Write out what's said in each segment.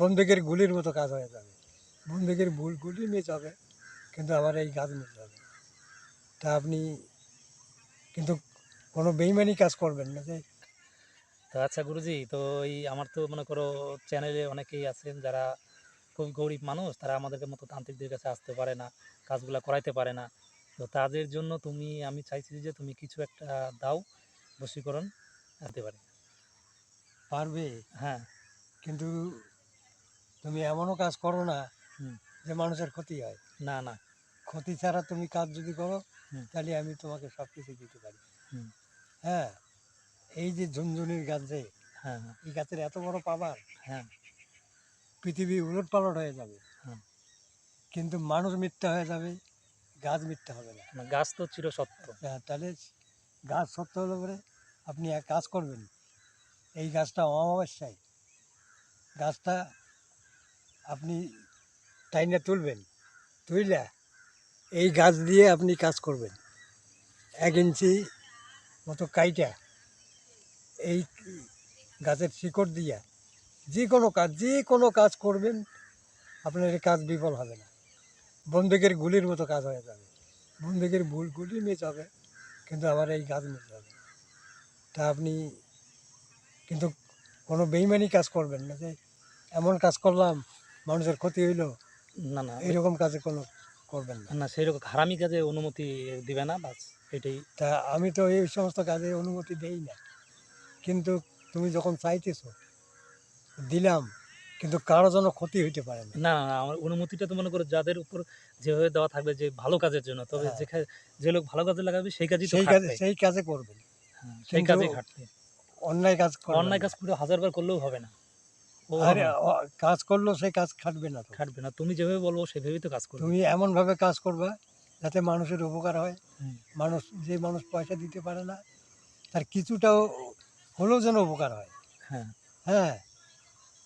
বন্দুকের গুলির মতো কাজ হয়ে যাবে। বন্দুকের ভুল গুলি মিস হবে কিন্তু আমার এই কাজ মিস হবে। তা আপনি কিন্তু কোনো বেইমানি কাজ করবেন না যে তো আচ্ছা গুরুজি তো এই আমার তো মনে করো চ্যানেলে অনেকেই আছেন যারা খুব গরিব মানুষ তারা আমাদের মতো তান্ত্রিকদের কাছে আসতে পারে না কাজগুলো করাইতে পারে না। তো তাদের জন্য তুমি আমি চাইছি যে তুমি কিছু একটা দাও বশীকরণ আনতে পারে। পারবে? হ্যাঁ। কিন্তু তুমি এমনও কাজ করো না যে মানুষের ক্ষতি হয়। না না। ক্ষতি ছাড়া তুমি কাজ যদি করো তাহলে আমি তোমাকে সব কিছু দিতে পারি। হ্যাঁ এই যে ঝুনঝুনির গাছ যে হ্যাঁ হ্যাঁ। এই গাছের এত বড় পাবার হ্যাঁ। পৃথিবী উলট পালট হয়ে যাবে। হুম। কিন্তু মানুষ মিথ্যা হয়ে যাবে গাছ মিথ্যা হবে না। মানে গাছ তো চিরসত্য হ্যাঁ, তাহলে গাছ সত্য হলে পরে আপনি এক কাজ করবেন এই গাছটা অমাবস্যায় গাছটা আপনি টাইনে তুলবেন, তুইলা এই গাছ দিয়ে আপনি কাজ করবেন। এক ইঞ্চি মতো কাইটা এই গাছের শিকড় দিয়া যে কোনো কাজ, যে কোনো কাজ করবেন, আপনার এই কাজ বিফল হবে না। বন্দুকের গুলির মতো কাজ হয়ে যাবে। বন্দুকের ভুল গুলি মিস হবে, কিন্তু আমার এই কাজ মিস হবে। তা আপনি কিন্তু কোনো বেইমানি কাজ করবেন না যে, এমন কাজ করলাম মানুষের ক্ষতি হইল না না এইরকম কাজে কোনো করবেন না। না সেই রকম হারামি কাজে অনুমতি দিবে না বাস এটাই। তা আমি তো এই সমস্ত কাজে অনুমতি দেই না। কিন্তু তুমি যখন চাইতেছো দিলাম কিন্তু কারও যেন ক্ষতি হইতে পারে না। না আমার অনুমতিটা তো মনে করো যাদের উপর যেভাবে দেওয়া থাকবে যে ভালো কাজের জন্য তবে হ্যাঁ। যেখানে যে লোক ভালো কাজে লাগাবে সেই কাজই সেই কাজে সেই কাজে করবে হ্যাঁ, সেই কাজে খাটবে। অন্যায় কাজ অন্যায় কাজ করে হাজারবার করলেও হবে না। আরে না, অ- কাজ করলেও সেই কাজ খাটবে না তো। খাটবে না। তুমি যেভাবে বলব সেভাবেই তো কাজ করবে। তুমি এমনভাবে কাজ করবা যাতে মানুষের উপকার হয়। হুম। মানুষ যে মানুষ পয়সা দিতে পারে না তার কিছুটাও হলেও যেন উপকার হয়। হ্যাঁ। হ্যাঁ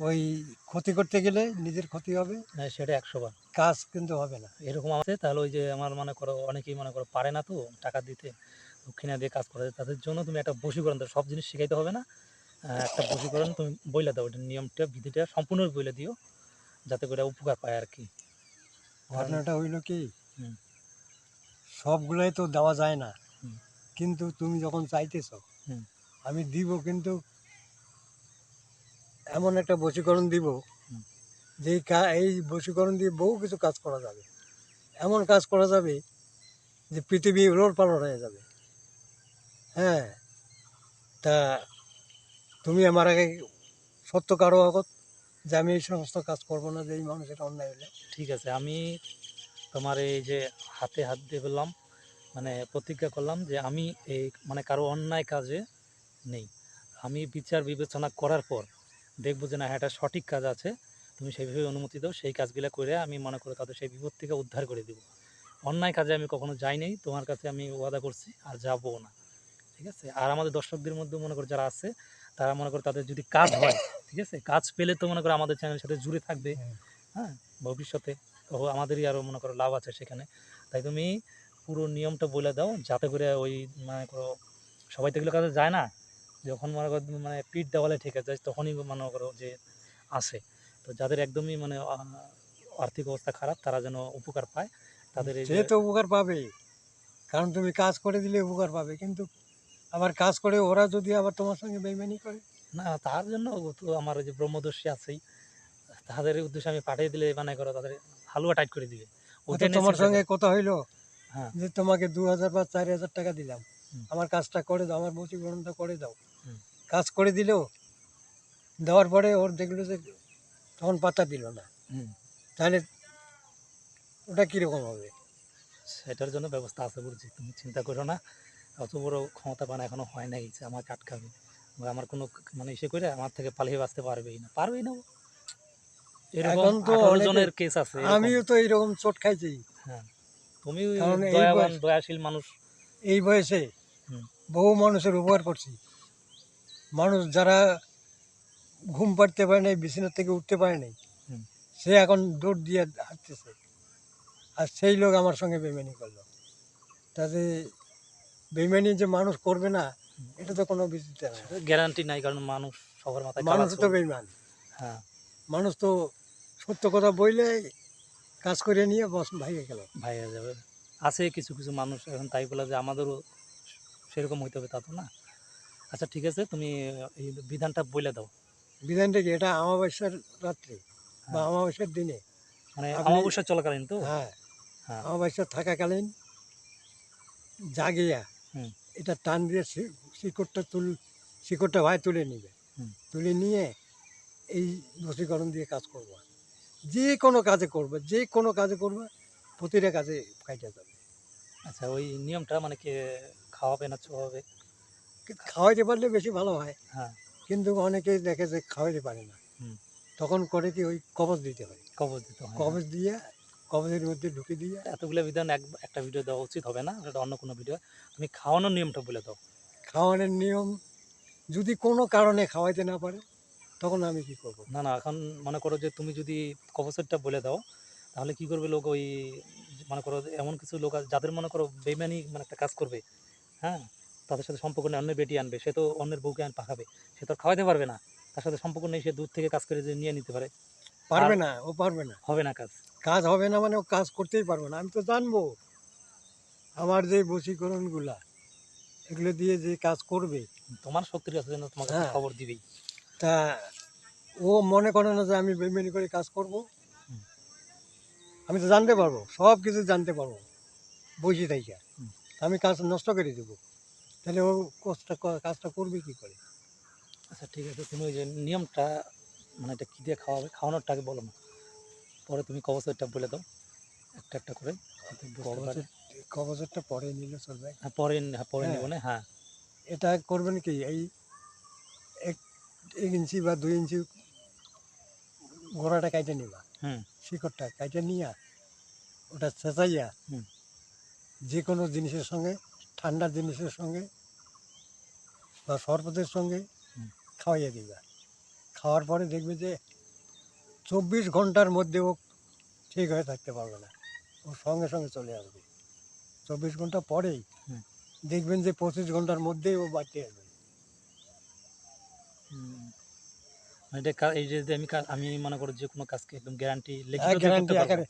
ওই ক্ষতি করতে গেলে নিজের ক্ষতি হবে। হ্যাঁ, সেটা একশো বার। কাজ কিন্তু হবে না। এরকম আছে তাহলে ওই যে আমার মনে করো অনেকেই মনে করো পারে না তো টাকা দিতে দক্ষিণা দিয়ে কাজ করা যায় তাদের জন্য তুমি একটা বশীকরণ দাও সব জিনিস শিখাইতে হবে না? একটা বশীকরণ তুমি বইলে দাও এটা নিয়মটা বিধিটা সম্পূর্ণ বইলে দিও যাতে করে উপকার পায় আর কি। ঘটনাটা হইল কি? সবগুলাই তো দেওয়া যায় না। কিন্তু তুমি যখন চাইতেছ হুম। আমি দিব কিন্তু এমন একটা বশীকরণ দিব যে এই বশীকরণ দিয়ে বহু কিছু কাজ করা যাবে। এমন কাজ করা যাবে যে পৃথিবী উলট পালট হয়ে যাবে। হ্যাঁ। তা তুমি আমার আগে সত্য কারও আগত যে আমি এই সমস্ত কাজ করব না যে এই মানুষের অন্যায় হলে ঠিক আছে আমি তোমার এই যে হাতে হাত দিয়ে বললাম মানে প্রতিজ্ঞা করলাম যে আমি এই মানে কারও অন্যায় কাজে নেই। আমি বিচার বিবেচনা করার পর দেখব যে না হ্যাঁ, এটা সঠিক কাজ আছে তুমি সেইভাবে অনুমতি দাও সেই কাজগুলো করে আমি মনে করো তাদের সেই বিপদ থেকে উদ্ধার করে দিব। অন্যায় কাজে আমি কখনো যাই নাই তোমার কাছে আমি ওয়াদা করছি আর যাব না। ঠিক আছে? আর আমাদের দর্শকদের মধ্যে মনে করো যারা আছে তারা মনে করো তাদের যদি কাজ হয় ঠিক আছে? কাজ পেলে তো মনে করো আমাদের চ্যানেলের সাথে জুড়ে থাকবে। হ্যাঁ। ভবিষ্যতে তো আমাদেরই আরও মনে করো লাভ আছে সেখানে। তাই তুমি পুরো নিয়মটা বলে দাও যাতে করে ওই মানে করো সবাই তো এগুলো কাজে যায় না। যখন মনে করো মানে পিঠ দেওয়ালে ঠিক আছে তখনই মনে করো যে আসে। তো যাদের একদমই মানে আর্থিক অবস্থা খারাপ তারা যেন উপকার পায়। তাদের এই সে যে তো উপকার পাবে। কারণ তুমি কাজ করে দিলে উপকার পাবে। কিন্তু আবার কাজ করে ওরা যদি আবার তোমার সঙ্গে বেইমানি করে? না তার জন্য তো আমার ওই যে ব্রহ্মদর্শী আছেই। তাদের উদ্দেশ্যে আমি পাঠিয়ে দিলে মানে করো তাদের হালুয়া টাইট করে দিবে। হয়তো তোমার সঙ্গে কথা হইল? হ্যাঁ। যে তোমাকে দু হাজার বা চার হাজার টাকা দিলাম। আমার কাজটা করে দাও আমার বসীকরণটা করে দাও। কাজ করে দিলেও দেওয়ার পরে ওর দেখল যে তখন পাত্তা দিল না। তাহলে ওটা কীরকম হবে? সেটার জন্য ব্যবস্থা আছে বুঝছি তুমি চিন্তা করো না। অত বড় ক্ষমতা পান এখনও হয় নাই যে আমাকে আটকাবে। আমার কোনো মানে ইসে করে আমার থেকে পালিয়ে বাঁচতে পারবেই না। পারবেই না এরকম তো জনের কেস আছে আমিও তো এইরকম চোট খাইছি। হ্যাঁ। তুমি দয়াবান দয়াশীল মানুষ। এই বয়সে বহু মানুষের উপকার করছি। মানুষ যারা ঘুম পাড়তে পারে নাই বিছানা থেকে উঠতে পারে নাই সে এখন দৌড় দিয়ে হাঁটতেছে। আর সেই লোক আমার সঙ্গে বেমানি করল। তাতে বেমানি যে মানুষ করবে না এটা তো কোনো বিচিত্র না। গ্যারান্টি নাই কারণ মানুষ সবার মাথায় মানুষ তো চুল। বেইমান। হ্যাঁ। মানুষ তো সত্য কথা বইলে কাজ করে নিয়ে বস ভাইয়ে গেল। ভাই হয়ে যাবে। আছে কিছু কিছু মানুষ এখন তাই বলে যে আমাদেরও সেরকম হইতে হবে তা তো না। আচ্ছা ঠিক আছে তুমি এই বিধানটা বলে দাও। বিধানটা কি? এটা অমাবস্যার রাত্রে বা হ্যাঁ। অমাবস্যার দিনে। মানে অমাবস্যা চলাকালীন তো? হ্যাঁ। হ্যাঁ। অমাবস্যা থাকাকালীন জাগিয়া। এটা টান দিয়ে শিকড়টা তুল শিকড়টা ভাই তুলে নিবে। তুলে নিয়ে এই বশীকরণ দিয়ে কাজ করব যে কোনো কাজে করবে যে কোনো কাজে করবে প্রতিটা কাজে কাজে যাবে। আচ্ছা ওই নিয়মটা মানে কে খাওয়াবে না চোয়াবে? কিন্তু খাওয়াইতে পারলে বেশি ভালো হয়। হ্যাঁ। কিন্তু অনেকেই দেখে যে খাওয়াইতে পারে না। তখন করে কি ওই কবজ দিতে হয়। কবজ দিতে হয়। কবজ দিয়ে কবজের মধ্যে ঢুকে দিয়ে এতগুলো বিধান এক একটা ভিডিও দেওয়া উচিত হবে না এটা অন্য কোনো ভিডিও তুমি খাওয়ানোর নিয়মটা বলে দাও। খাওয়ানোর নিয়ম যদি কোনো কারণে খাওয়াইতে না পারে তখন আমি কি করব? না না এখন মনে করো যে তুমি যদি কবসেরটা বলে দাও তাহলে কি করবে লোক ওই মনে করো এমন কিছু লোক যাদের মনে করো বেমানি মানে একটা কাজ করবে হ্যাঁ? তাদের সাথে সম্পর্ক নেই অন্যের বেটি আনবে সে তো অন্যের বউকে আন পাঠাবে সে তো আর খাওয়াতে পারবে না। তার সাথে সম্পর্ক নেই সে দূর থেকে কাজ করে যে নিয়ে নিতে পারে। পারবে না ও পারবে না। হবে না কাজ। কাজ হবে না মানে ও কাজ করতেই পারবে না। আমি তো জানব আমার যে বশীকরণগুলা এগুলো দিয়ে যে কাজ করবে। তোমার শক্তির আছে জন্য তোমাকে হ্যাঁ। খবর দিবেই। তা ও মনে করে না যে আমি বেমেনি করে কাজ করব। আমি তো জানতে পারব সব কিছু জানতে পারব বসে থাইকা। আমি কাজ নষ্ট করে দেবো। তাহলে ও কাজটা কাজটা করবে কি করে? আচ্ছা ঠিক আছে তুমি ওই যে নিয়মটা মানে এটা কী দিয়ে খাওয়াবে? খাওয়ানোরটাকে বলো না। পরে তুমি কবসেরটা বলে দাও একটা একটা করে পারে। কবচেরটা পরে নিলে চলবে হ্যাঁ পরে হ্যাঁ পরে হ্যাঁ। নেব না হ্যাঁ এটা করবেন কি এই এক ইঞ্চি বা দুই ইঞ্চি গোড়াটা কাইটে নিবা হুম শিকড়টা কাইটে নিয়া ওটা চেঁচাইয়া হুম। যে কোনো জিনিসের সঙ্গে ঠান্ডা জিনিসের সঙ্গে বা শরবতের সঙ্গে। খাওয়াইয়া দিবা খাওয়ার পরে দেখবে যে চব্বিশ ঘণ্টার মধ্যে ও ঠিক হয়ে থাকতে পারবে না। ও সঙ্গে সঙ্গে চলে আসবে। চব্বিশ ঘণ্টা পরেই। দেখবেন যে পঁচিশ ঘণ্টার মধ্যেই ও বাড়তে আসবে। এটা এই যে আমি আমি মনে করো যে কোনো কাজকে একদম গ্যারান্টি গ্যারান্টি আকারে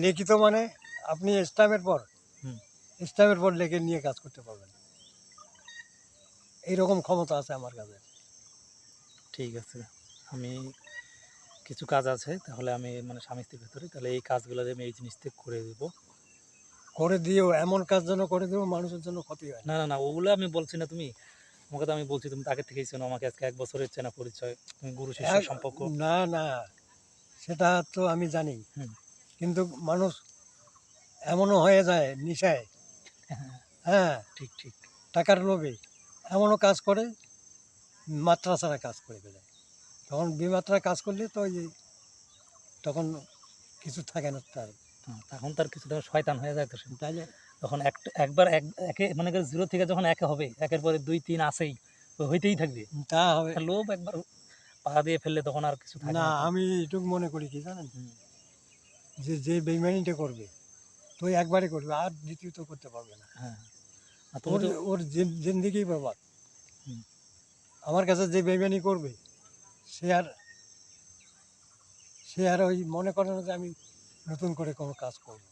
লিখিত মানে আপনি স্টাম্পের পর হুম। স্টাম্পের পর লেখে নিয়ে কাজ করতে পারবেন। এইরকম ক্ষমতা আছে আমার কাছে। ঠিক আছে। আমি কিছু কাজ আছে তাহলে আমি মানে স্বামী স্ত্রীর ভেতরে তাহলে এই কাজগুলো আমি এই জিনিস থেকে করে দেবো। করে দিয়েও এমন কাজ যেন করে দেবো মানুষের জন্য ক্ষতি হয়। না না না ওগুলো আমি বলছি না তুমি। তোমাকে তো আমি বলছি তুমি তো আগে থেকেই চেনো আমাকে আজকে এক বছরের চেনা পরিচয় তুমি গুরু শিষ্য সম্পর্ক। না না সেটা তো আমি জানি। কিন্তু মানুষ এমনও হয়ে যায় নিশায়। হ্যাঁ ঠিক ঠিক। টাকার লোভে এমনও কাজ করে মাত্রা ছাড়া কাজ করে ফেলে। তখন বিমাত্রা কাজ করলে তো ওই যে তখন কিছু থাকে না তার। হ্যাঁ, তখন তার কিছু তখন শয়তান হয়ে যায় তো সে। তাইলে? তখন এক একবার এক একে মনে মানে জিরো থেকে যখন একে হবে একের পরে দুই তিন আসেই তো হইতেই থাকবে। তা হবে। লোভ একবার পা দিয়ে ফেললে তখন আর কিছু থাকে না আমি এটুকু মনে করি কি জানেন? যে যে বেইমানিটা করবে তো একবারে করবে আর দ্বিতীয়ত করতে পারবে না। হ্যাঁ। ওর ওর জিন- জিন্দিগি হুম। আমার কাছে যে বেইমানি করবে সে আর ওই মনে করে না যে আমি নতুন করে কোনো কাজ করব।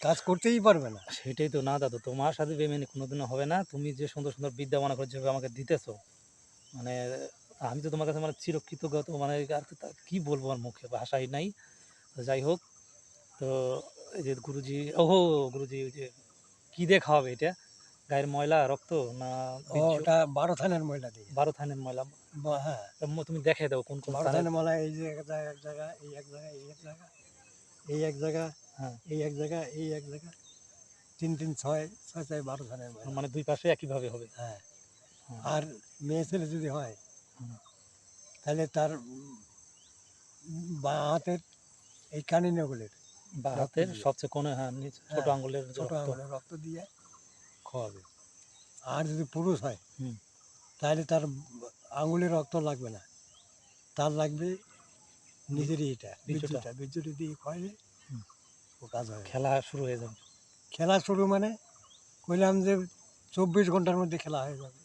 কাজ করতেই পারবে না। সেটাই তো না দাদু, তোমার সাথে বেমেনি কোনোদিনও হবে না। তুমি যে সুন্দর সুন্দর বিদ্যা মনে করে যেভাবে আমাকে দিতেছো মানে আমি তো তোমার কাছে মানে চিরকৃতজ্ঞত মানে আর কি বলব আমার মুখে, ভাষাই নাই। যাই হোক, তো এই যে গুরুজি, ওহো গুরুজি, ওই যে কী দিয়ে খাওয়াবে এটা? গায়ের ময়লা রক্ত না ওটা বারো থানের ময়লা দিয়ে। বারো থানের ময়লা। হ্যাঁ। তুমি দেখে দাও কোন কোন বারো থানের ময়লা এই যে এক জায়গা এই এক জায়গা এই এক জায়গা এই এক জায়গা হ্যাঁ। এই এক জায়গা এই এক জায়গা তিন তিন ছয় ছয় ছয় বারো থানের ময়লা। মানে দুই পাশে একইভাবে হবে? হ্যাঁ। আর মেয়ে ছেলে যদি হয় তাহলে তার বাঁ হাতের এই কানি নগুলের বা হাতের সবচেয়ে কোনো হ্যাঁ নিচ- ছোট হ্যাঁ, আঙ্গুলের ছোট। আঙুলের রক্ত দিয়ে খাওয়াবে। আর যদি পুরুষ হয় তাহলে তার আঙুলের রক্ত লাগবে না। তার লাগবে নিজেরই এটা বীর্যটা দিয়ে খাওয়াইলে ও কাজ হয়। খেলা শুরু হয়ে যাবে। খেলা শুরু মানে কইলাম যে চব্বিশ ঘণ্টার মধ্যে খেলা হয়ে যাবে।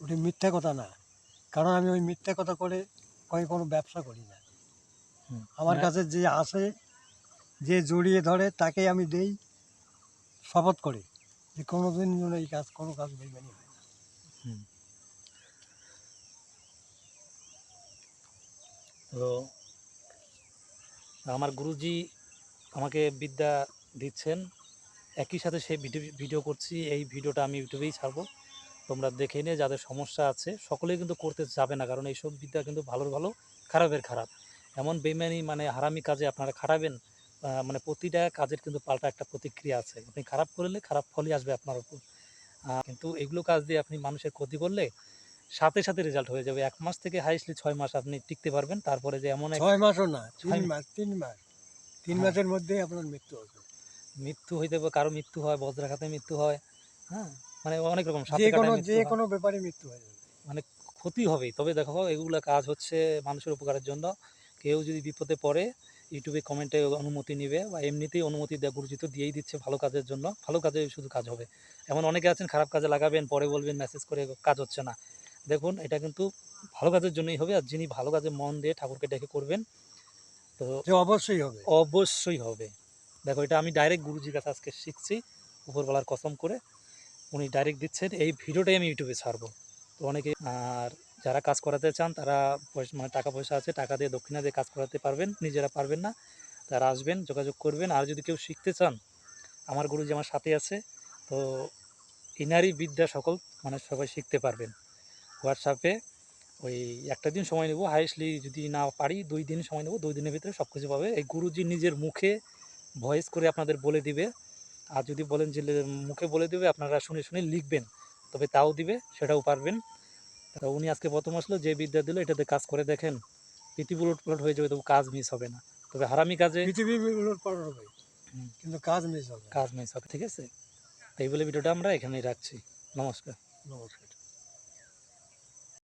ওটা মিথ্যা কথা না। কারণ আমি ওই মিথ্যে কথা করে কই কোনো ব্যবসা করি না। আমার কাছে যে আসে যে জড়িয়ে ধরে তাকে আমি দেই শপথ করে। যে কোনো দিন এই কাজ কোনো কাজ বেইমানি হয় না। তো আমার গুরুজি আমাকে বিদ্যা দিচ্ছেন। একই সাথে সেই ভিডিও করছি এই ভিডিওটা আমি ইউটিউবেই ছাড়বো। তোমরা দেখে নিয়ে যাদের সমস্যা আছে সকলেই কিন্তু করতে যাবে না কারণ এইসব বিদ্যা কিন্তু ভালোর ভালো খারাপের খারাপ। এমন বেমানি মানে হারামি কাজে আপনারা আহ, মানে প্রতিটা কাজের কিন্তু পাল্টা একটা প্রতিক্রিয়া আছে। আপনি খারাপ করলে খারাপ ফলই আসবে আপনার উপর। কিন্তু এগুলো কাজ দিয়ে আপনি মানুষের ক্ষতি করলে সাথে সাথে রেজাল্ট হয়ে যাবে। এক মাস থেকে হাইস্টলি ছয় মাস আপনি টিকতে পারবেন। তারপরে যে এমন ছয় মাসও না তিন মাস তিন মাস। তিন হ্যাঁ। মাসের মধ্যেই আপনার মৃত্যু হবে মৃত্যু হইতে পারে কারও মৃত্যু হয় বজ্রাঘাতে মৃত্যু হয় হ্যাঁ? মানে অনেক রকম যে কোনো যে কোনো ব্যাপারে মৃত্যু হয়ে যাবে। মানে ক্ষতি হবেই। তবে দেখো এগুলা কাজ হচ্ছে মানুষের উপকারের জন্য। কেউ যদি বিপদে পড়ে ইউটিউবে কমেন্টে অনুমতি নেবে বা এমনিতেই অনুমতি দেয় গুরুজি তো দিয়েই দিচ্ছে ভালো কাজের জন্য। ভালো কাজে শুধু কাজ হবে। এমন অনেকে আছেন খারাপ কাজে লাগাবেন পরে বলবেন মেসেজ করে কাজ হচ্ছে না। দেখুন এটা কিন্তু ভালো কাজের জন্যই হবে আর যিনি ভালো কাজে মন দিয়ে ঠাকুরকে ডেকে করবেন তো অবশ্যই হবে। অবশ্যই হবে। দেখো এটা আমি ডাইরেক্ট গুরুজির কাছে আজকে শিখছি উপরবেলার কসম করে। উনি ডাইরেক্ট দিচ্ছেন এই ভিডিওটাই আমি ইউটিউবে ছাড়বো। তো অনেকে আর যারা কাজ করাতে চান, তারা মানে টাকা পয়সা আছে, টাকা দিয়ে দক্ষিণা দিয়ে কাজ করাতে পারবেন, নিজেরা পারবেন না। তারা আসবেন, যোগাযোগ করবেন। আর যদি কেউ শিখতে চান, আমার গুরুজি আমার সাথে আছে, তো ইনারি বিদ্যা সকল মানে সবাই শিখতে পারবেন। হোয়াটসঅ্যাপে ওই একটা দিন সময় নেব হাইস্টলি যদি না পারি, দুই দিন সময় নেব, দুই দিনের ভিতরে সব কিছু পাবে। এই গুরুজি নিজের মুখে ভয়েস করে আপনাদের বলে দিবে। আর যদি বলেন যে, মুখে বলে দেবে, আপনারা শুনে শুনে লিখবেন। তবে তাও দিবে, সেটাও পারবেন। তা উনি আজকে প্রথম আসলো যে বিদ্যা দিল এটাতে কাজ করে দেখেন পৃথিবী উলট পালট হয়ে যাবে তবু কাজ মিস হবে না। তবে হারামি কাজে পৃথিবী উলট পালট হবে কিন্তু কাজ মিস হবে। কাজ মিস হবে ঠিক আছে? তাই বলে ভিডিওটা আমরা এখানেই রাখছি। নমস্কার। নমস্কার।